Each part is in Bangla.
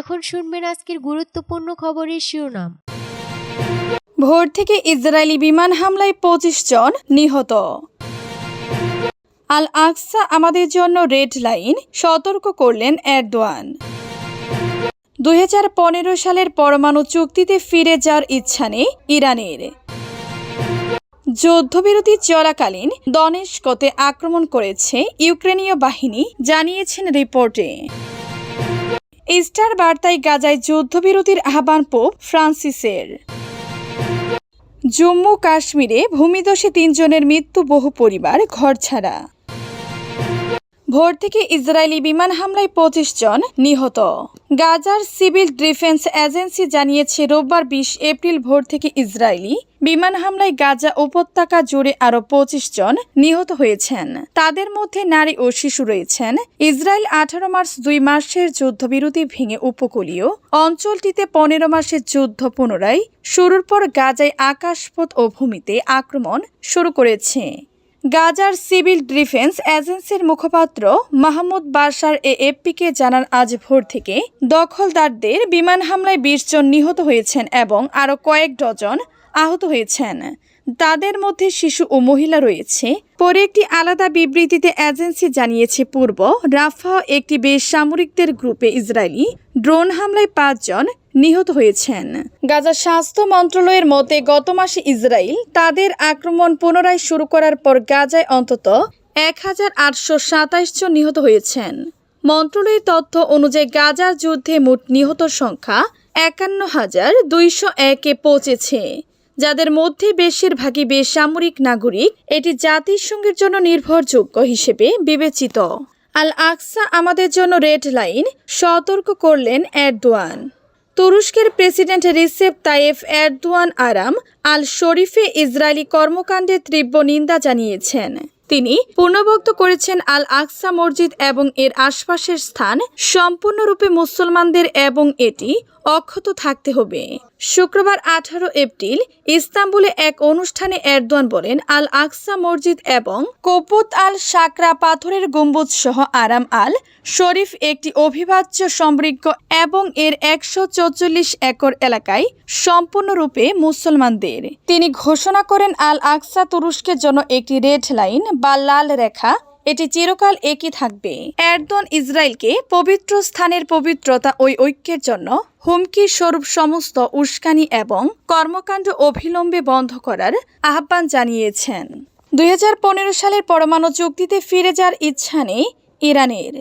এখন শুনবেন আজকের গুরুত্বপূর্ণ খবরের শিরোনাম। ভোর থেকে ইসরায়েলি বিমান হামলায় পঁচিশ জন নিহত। আল আকসা আমাদের জন্য রেড লাইন, সতর্ক করলেন এরদোয়ান। দু হাজার পনেরো সালের পরমাণু চুক্তিতে ফিরে যাওয়ার ইচ্ছা নেই ইরানের। যুদ্ধবিরতি চলাকালীন দনেশকতে আক্রমণ করেছে ইউক্রেনীয় বাহিনী, জানিয়েছেন রিপোর্টে। ইস্টার বার্তায় গাজায় যুদ্ধবিরতির আহ্বান পোপ ফ্রান্সিসের। জম্মু কাশ্মীরে ভূমিদোষে তিনজনের মৃত্যু বহু পরিবার ঘরছাড়া। ভোর থেকে ইসরায়েলি বিমান হামলায় পঁচিশ জন নিহত। গাজার সিভিল ডিফেন্স এজেন্সি জানিয়েছে, রোববার বিশ এপ্রিল ভোর থেকে ইসরায়েলি বিমান হামলায় গাজা উপত্যকা জুড়ে আরও পঁচিশ জন নিহত হয়েছেন। তাদের মধ্যে নারী ও শিশু রয়েছেন। ইসরায়েল আঠারো মার্চ দুই মাসের যুদ্ধবিরতি ভেঙে উপকূলীয় অঞ্চলটিতে পনেরো মাসের যুদ্ধ পুনরায় শুরুর পর গাজায় আকাশপথ ও ভূমিতে আক্রমণ শুরু করেছে। গাজার সিভিল ডিফেন্স এজেন্সির মুখপাত্র মাহমুদ বাশার এ এফপিকে জানান, আজ ভোর থেকে দখলদারদের বিমান হামলায় বিশ জন নিহত হয়েছেন এবং আরও কয়েক ডজন আহত হয়েছেন। তাদের মধ্যে শিশু ও মহিলা রয়েছে। পরে একটি আলাদা বিবৃতিতে এজেন্সি জানিয়েছে, পূর্ব রাফা একটি বেসামরিকদের গ্রুপে ইসরায়েলি ড্রোন হামলায় পাঁচজন নিহত হয়েছেন। গাজা স্বাস্থ্য মন্ত্রণালয়ের মতে, গত মাসে ইসরায়েল তাদের আক্রমণ পুনরায় শুরু করার পর গাজায় অন্তত এক হাজার আটশো সাতাইশ জন নিহত হয়েছেন। মন্ত্রণালয়ের তথ্য অনুযায়ী গাজার যুদ্ধে মোট নিহত সংখ্যা একান্ন হাজার দুইশো একে পৌঁছেছে। যাদের মধ্যে বেশিরভাগই বেসামরিক নাগরিক, এটি জাতিসংঘের জন্য নির্ভরযোগ্য হিসেবে বিবেচিত। আল আকসা আমাদের জন্য রেড লাইন, সতর্ক করলেন এরদোয়ান। তুরস্কের প্রেসিডেন্ট রিসেপ তাইফ এরদোয়ান আরাম আল শরীফে ইসরায়েলি কর্মকাণ্ডে তীব্র নিন্দা জানিয়েছেন। তিনি পুনর্ভক্ত করেছেন আল আকসা মসজিদ এবং এর আশপাশের স্থান সম্পূর্ণরূপে মুসলমানদের এবং এটি অক্ষত থাকতে হবে। শুক্রবার আঠারো এপ্রিল ইস্তাম্বুলে এক অনুষ্ঠানে এরদোয়ান বলেন আল আকসা মসজিদ এবং কপুত আল সাকরা পাথরের গম্বুজ সহ আরাম আল শরীফ একটি অভিবাজ্য সমৃদ্ধ এবং এর একশো চৌচল্লিশ একর এলাকায় সম্পূর্ণরূপে মুসলমানদের। তিনি ঘোষণা করেন আল আকসা তুরস্কের জন্য একটি রেড লাইন বা লাল রেখা এটি চিরকাল একই থাকবে। এরদন ইসরায়েলকে পবিত্র স্থানের পবিত্রতা ওই ঐক্যের জন্য হুমকি স্বরূপ সমস্ত উস্কানি এবং কর্মকাণ্ড অবিলম্বে বন্ধ করার আহ্বান জানিয়েছেন। দুই হাজার পনেরো সালের পরমাণু চুক্তিতে ফিরে যাওয়ার ইচ্ছা নেই ইরানের।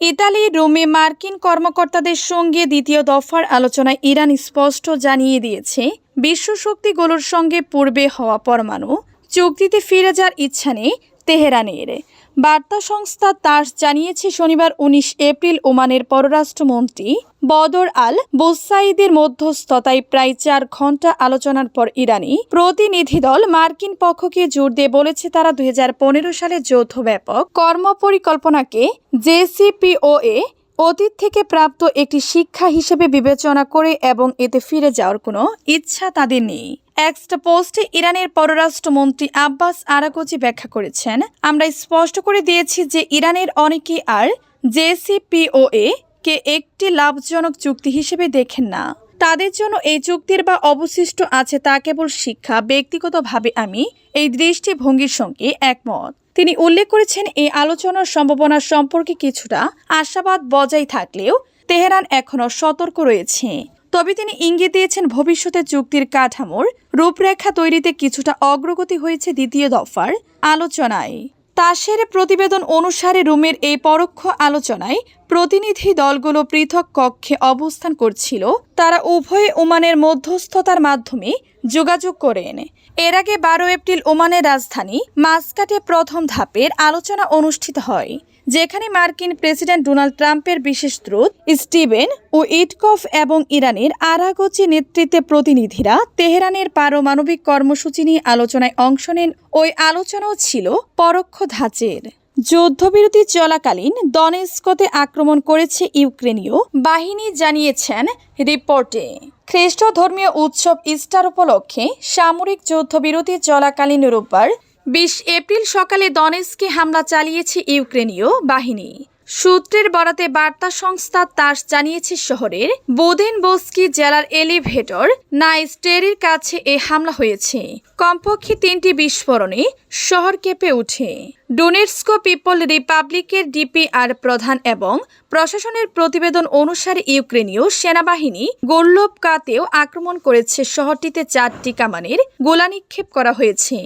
ইতালি, রোমে মার্কিন কর্মকর্তাদের সঙ্গে দ্বিতীয় দফার আলোচনায় ইরান স্পষ্ট জানিয়ে দিয়েছে বিশ্ব শক্তিগুলোর সঙ্গে পূর্বে হওয়া পরমাণু চুক্তিতে ফিরে যাওয়ার ইচ্ছা নেই তেহরানের বার্তা সংস্থা তাস জানিয়েছে শনিবার উনিশ এপ্রিল ওমানের পররাষ্ট্রমন্ত্রী বদর আল বোসাইদের মধ্যস্থতায় প্রায় চার ঘণ্টা আলোচনার পর ইরানি প্রতিনিধি দল মার্কিন পক্ষকে জোর দিয়ে বলেছে তারা দুই হাজার পনেরো সালে যৌথ ব্যাপক কর্মপরিকল্পনাকে জেসিপিওএ অতীত থেকে প্রাপ্ত একটি শিক্ষা হিসেবে বিবেচনা করে এবং এতে ফিরে যাওয়ার কোনো ইচ্ছা তাদের নেই। এক্সট্রা পোস্টে ইরানের পররাষ্ট্রমন্ত্রী আব্বাস আরাগোজি ব্যাখ্যা করেছেন, আমরা স্পষ্ট করে দিয়েছি যে ইরানের অনেকেই আর জেসিপিওএ কে একটি লাভজনক চুক্তি হিসেবে দেখেন না। তাদের জন্য এই চুক্তির বা অবশিষ্ট আছে তা কেবল শিক্ষা, ব্যক্তিগতভাবে আমি এই দৃষ্টিভঙ্গির সঙ্গে একমত। তিনি উল্লেখ করেছেন, এই আলোচনার সম্ভাবনা সম্পর্কে কিছুটা আশাবাদ বজায় থাকলেও তেহরান এখনও সতর্ক রয়েছে। তবে তিনি ইঙ্গিত দিয়েছেন, ভবিষ্যতে চুক্তির কাঠামোর রূপরেখা তৈরিতে কিছুটা অগ্রগতি হয়েছে দ্বিতীয় দফার আলোচনায়। তাসের প্রতিবেদন অনুসারে রুমের এই পরোক্ষ আলোচনায় প্রতিনিধি দলগুলো পৃথক কক্ষে অবস্থান করছিল। তারা উভয়ে ওমানের মধ্যস্থতার মাধ্যমে যোগাযোগ করে এনে। এর আগে বারো এপ্রিল ওমানের রাজধানী মাস্কাটে প্রথম ধাপের আলোচনা অনুষ্ঠিত হয়। যেখানে মার্কিন প্রেসিডেন্ট ডোনাল্ড ট্রাম্পের বিশেষ দূত, স্টিভেন ও ইটকফ এবং ইরানের আরাগোচি নেতৃত্বে প্রতিনিধিরা তেহরানের পারমাণবিক কর্মসূচি নিয়ে আলোচনায় অংশ নেন। ওই আলোচনাও ছিল পরোক্ষ ধাঁচের। যুদ্ধবিরতি চলাকালীন দনেস্কতে আক্রমণ করেছে ইউক্রেনীয় বাহিনী, জানিয়েছেন রিপোর্টে। খ্রিস্ট ধর্মীয় উৎসব ইস্টার উপলক্ষে সামরিক যুদ্ধবিরতি চলাকালীন রোববার বিশ এপ্রিল সকালে দনেস্কে হামলা চালিয়েছে ইউক্রেনীয় বাহিনী। সূত্রের বরাতে বার্তা সংস্থা তাস জানিয়েছে শহরের বোদেন বস্কি জেলার এলিভেটর নাইস্টেরির কাছে এ হামলা হয়েছে। কমপক্ষে তিনটি বিস্ফোরণে শহর কেঁপে ওঠে। ডোনেটস্কো পিপল রিপাবলিকের ডিপিআর প্রধান এবং প্রশাসনের প্রতিবেদন অনুসারে ইউক্রেনীয় সেনাবাহিনী গোল্লবকাতেও আক্রমণ করেছে। শহরটিতে চারটি কামানের গোলা নিক্ষেপ করা হয়েছে।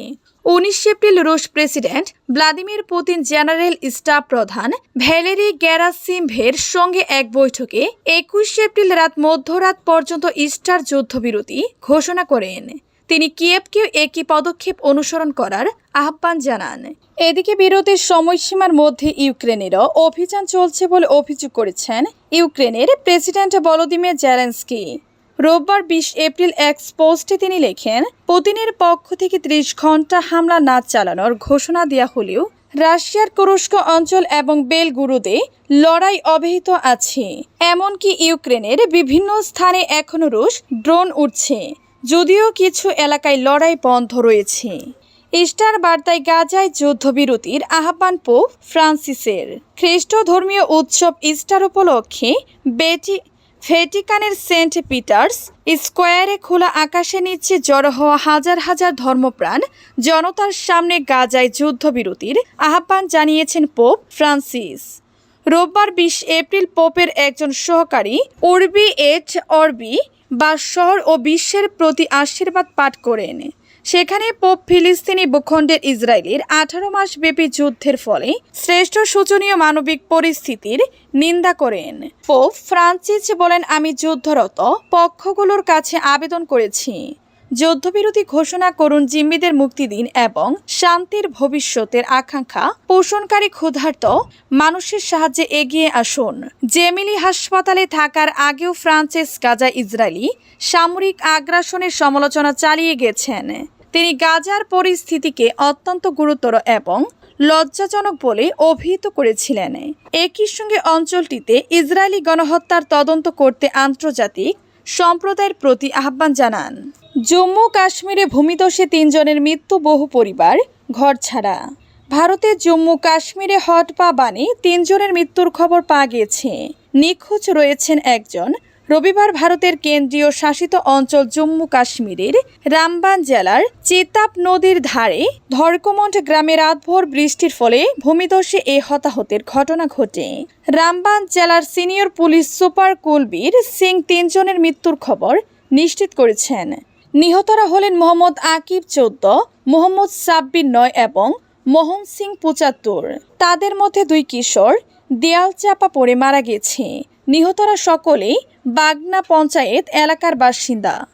উনিশ এপ্রিল রুশ president Vladimir Putin general staff প্রধান ভ্যালেরি গ্যারাসিমভের সঙ্গে এক বৈঠকে একুশ এপ্রিল রাত মধ্যরাত পর্যন্ত ইস্টার যুদ্ধবিরতি ঘোষণা করেন। তিনি কিয়েভকে একই পদক্ষেপ অনুসরণ করার আহ্বান জানান। এদিকে বিরতির সময়সীমার মধ্যে ইউক্রেনেরও অভিযান চলছে বলে অভিযোগ করেছেন ইউক্রেনের প্রেসিডেন্ট ভলোদিমির জেলেন্সকি। রোববার বিশ এপ্রিল এক পোস্টে তিনি লেখেন, পুতিনের পক্ষ থেকে ত্রিশ ঘণ্টা হামলা না চালানোর ঘোষণা দেওয়া হলেও রাশিয়ার তুরস্ক অঞ্চল এবং বেলগুরুদে লড়াই অব্যাহত আছে। এমনকি ইউক্রেনের বিভিন্ন স্থানে এখনও রুশ ড্রোন উঠছে যদিও কিছু এলাকায় লড়াই বন্ধ রয়েছে। ইস্টার বার্তায় গাজায় যুদ্ধবিরতির আহ্বান পোপ ফ্রান্সিসের। খ্রিস্ট ধর্মীয় উৎসব ইস্টার উপলক্ষে বেটি ভ্যাটিকানের সেন্ট পিটার্স স্কোয়ারে খোলা আকাশে নিচে জড়ো হওয়া হাজার হাজার ধর্মপ্রাণ জনতার সামনে গাজায় যুদ্ধবিরতির আহ্বান জানিয়েছেন পোপ ফ্রান্সিস। রোববার বিশ এপ্রিল পোপের একজন সহকারী উর্বি এট অরবি বা শহর ও বিশ্বের প্রতি আশীর্বাদ পাঠ করেন। সেখানে পোপ ফিলিস্তিনি ভূখণ্ডের ইসরায়েলের আঠারো মাস ব্যাপী যুদ্ধের ফলে শ্রেষ্ঠ শোচনীয় মানবিক পরিস্থিতির নিন্দা করেন। পোপ ফ্রান্সিস বলেন, আমি যুদ্ধরত, পক্ষগুলোর কাছে আবেদন করেছি। যুদ্ধবিরতি ঘোষণা করুন, জিম্মিদের মুক্তি দিন এবং শান্তির ভবিষ্যতের আকাঙ্ক্ষা পোষণকারী ক্ষুধার্ত মানুষের সাহায্যে এগিয়ে আসুন। জেমিলি হাসপাতালে থাকার আগেও ফ্রান্সিস গাজা ইসরায়েলি সামরিক আগ্রাসনের সমালোচনা চালিয়ে গেছেন। তিনি গাজার পরিস্থিতিকে অত্যন্ত গুরুতর এবং লজ্জাজনক বলে অভিহিত করেছিলেন। একই সঙ্গে অঞ্চলটিতে ইসরায়েলি গণহত্যার তদন্ত করতে আন্তর্জাতিক সম্প্রদায়ের প্রতি আহ্বান জানান। জম্মু কাশ্মীরে ভূমিধসে তিনজনের মৃত্যু বহু পরিবার ঘর ছাড়া। ভারতের জম্মু কাশ্মীরে হট পা বানে তিনজনের মৃত্যুর খবর পাওয়া গিয়েছে। নিখোঁজ রয়েছেন একজন রবিবার ভারতের কেন্দ্রীয় শাসিত অঞ্চল জম্মু কাশ্মীরের রামবান জেলার চেতাব নদীর ধারে ধরকমন্ড গ্রামে রাতভর বৃষ্টির ফলে ভূমিধসে এ হতাহতের ঘটনা ঘটে। রামবান জেলার senior police super Kulbir Singh তিনজনের মৃত্যুর খবর নিশ্চিত করেছেন। নিহতরা হলেন মোহাম্মদ আকিব চৌদ্দ, মোহাম্মদ সাব্বির নয় এবং মোহন সিং পঁচাত্তর। তাদের মধ্যে দুই কিশোর, দেয়াল চাপা পড়ে মারা গেছে। নিহতরা সকলেই বাগনা পঞ্চায়েত এলাকার বাসিন্দা।